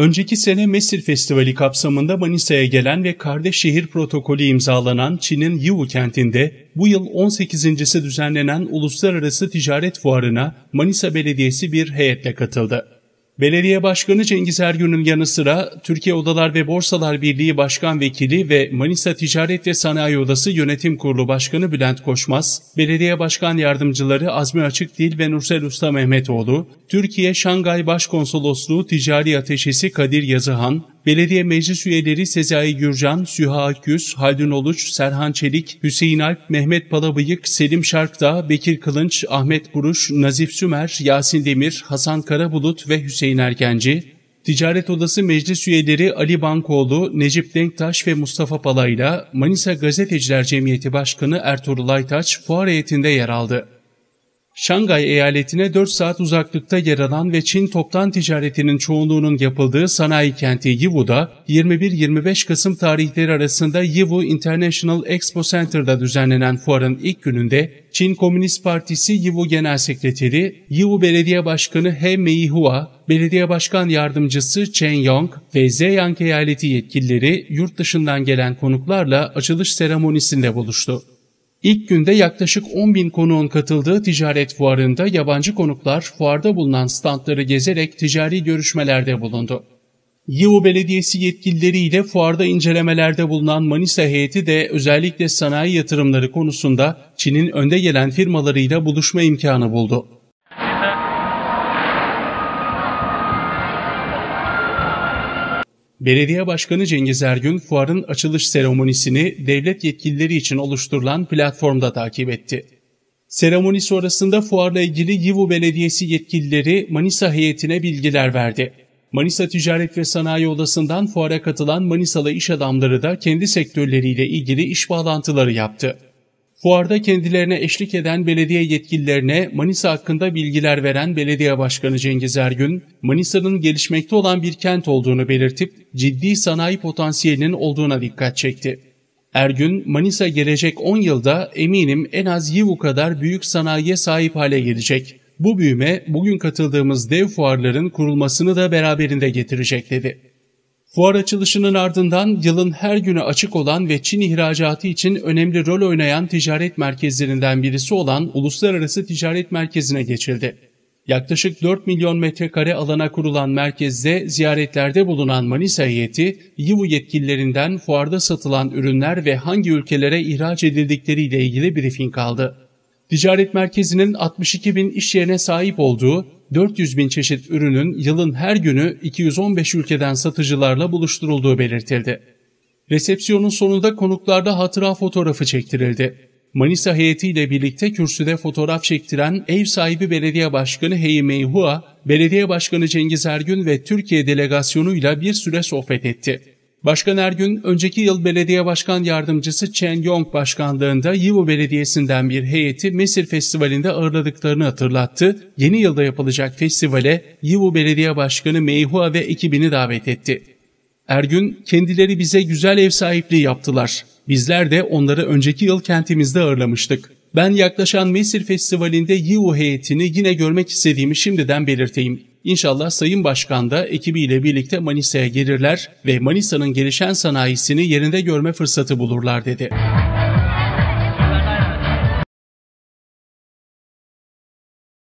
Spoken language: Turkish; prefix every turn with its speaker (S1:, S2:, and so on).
S1: Önceki sene Mesir Festivali kapsamında Manisa'ya gelen ve kardeş şehir protokolü imzalanan Çin'in Yiwu kentinde bu yıl 18.si düzenlenen Uluslararası Ticaret Fuarı'na Manisa Belediyesi bir heyetle katıldı. Belediye Başkanı Cengiz Ergün'ün yanı sıra Türkiye Odalar ve Borsalar Birliği Başkan Vekili ve Manisa Ticaret ve Sanayi Odası Yönetim Kurulu Başkanı Bülent Koşmaz, Belediye Başkan Yardımcıları Azmi Açıkdil ve Nursel Usta Mehmetoğlu, Türkiye Şangay Başkonsolosluğu Ticari Ateşesi Kadir Yazıhan, Belediye Meclis Üyeleri Sezai Gürcan, Süha Akgüz, Haldun Oluç, Serhan Çelik, Hüseyin Alp, Mehmet Palabıyık, Selim Şarkdağ, Bekir Kılınç, Ahmet Buruş, Nazif Sümer, Yasin Demir, Hasan Karabulut ve Hüseyin Ergenci, Ticaret Odası Meclis Üyeleri Ali Bankoğlu, Necip Denktaş ve Mustafa Palay'la Manisa Gazeteciler Cemiyeti Başkanı Ertuğrul Aytaç fuar heyetinde yer aldı. Şangay eyaletine 4 saat uzaklıkta yer alan ve Çin toptan ticaretinin çoğunluğunun yapıldığı sanayi kenti Yiwu'da 21-25 Kasım tarihleri arasında Yiwu International Expo Center'da düzenlenen fuarın ilk gününde Çin Komünist Partisi Yiwu Genel Sekreteri, Yiwu Belediye Başkanı He Meihua, Belediye Başkan Yardımcısı Chen Yong ve Zhejiang eyaleti yetkilileri yurt dışından gelen konuklarla açılış seremonisinde buluştu. İlk günde yaklaşık 10 bin konuğun katıldığı ticaret fuarında yabancı konuklar fuarda bulunan standları gezerek ticari görüşmelerde bulundu. Yiwu Belediyesi yetkilileriyle fuarda incelemelerde bulunan Manisa heyeti de özellikle sanayi yatırımları konusunda Çin'in önde gelen firmalarıyla buluşma imkanı buldu. Belediye Başkanı Cengiz Ergün fuarın açılış seremonisini devlet yetkilileri için oluşturulan platformda takip etti. Seremoni sonrasında fuarla ilgili Yivu Belediyesi yetkilileri Manisa heyetine bilgiler verdi. Manisa Ticaret ve Sanayi Odası'ndan fuara katılan Manisalı iş adamları da kendi sektörleriyle ilgili iş bağlantıları yaptı. Fuarda kendilerine eşlik eden belediye yetkililerine Manisa hakkında bilgiler veren Belediye Başkanı Cengiz Ergün, Manisa'nın gelişmekte olan bir kent olduğunu belirtip ciddi sanayi potansiyelinin olduğuna dikkat çekti. Ergün, Manisa gelecek 10 yılda eminim en az Yivu kadar büyük sanayiye sahip hale gelecek. Bu büyüme bugün katıldığımız dev fuarların kurulmasını da beraberinde getirecek dedi. Fuar açılışının ardından yılın her günü açık olan ve Çin ihracatı için önemli rol oynayan ticaret merkezlerinden birisi olan Uluslararası Ticaret Merkezi'ne geçildi. Yaklaşık 4 milyon metrekare alana kurulan merkezde ziyaretlerde bulunan Manisa heyeti, Yivu yetkililerinden fuarda satılan ürünler ve hangi ülkelere ihraç edildikleriyle ilgili briefing aldı. Ticaret merkezinin 62 bin iş yerine sahip olduğu 400 bin çeşit ürünün yılın her günü 215 ülkeden satıcılarla buluşturulduğu belirtildi. Resepsiyonun sonunda konuklarda hatıra fotoğrafı çektirildi. Manisa heyetiyle birlikte kürsüde fotoğraf çektiren ev sahibi belediye başkanı Heyi Meyhua, belediye başkanı Cengiz Ergün ve Türkiye delegasyonuyla bir süre sohbet etti. Başkan Ergün, önceki yıl belediye başkan yardımcısı Chen Yong başkanlığında Yiwu Belediyesi'nden bir heyeti Mesir Festivali'nde ağırladıklarını hatırlattı. Yeni yılda yapılacak festivale Yiwu Belediye Başkanı Meyhua ve ekibini davet etti. Ergün, kendileri bize güzel ev sahipliği yaptılar. Bizler de onları önceki yıl kentimizde ağırlamıştık. Ben yaklaşan Mesir Festivali'nde Yiwu heyetini yine görmek istediğimi şimdiden belirteyim. İnşallah Sayın Başkan da ekibiyle birlikte Manisa'ya gelirler ve Manisa'nın gelişen sanayisini yerinde görme fırsatı bulurlar dedi.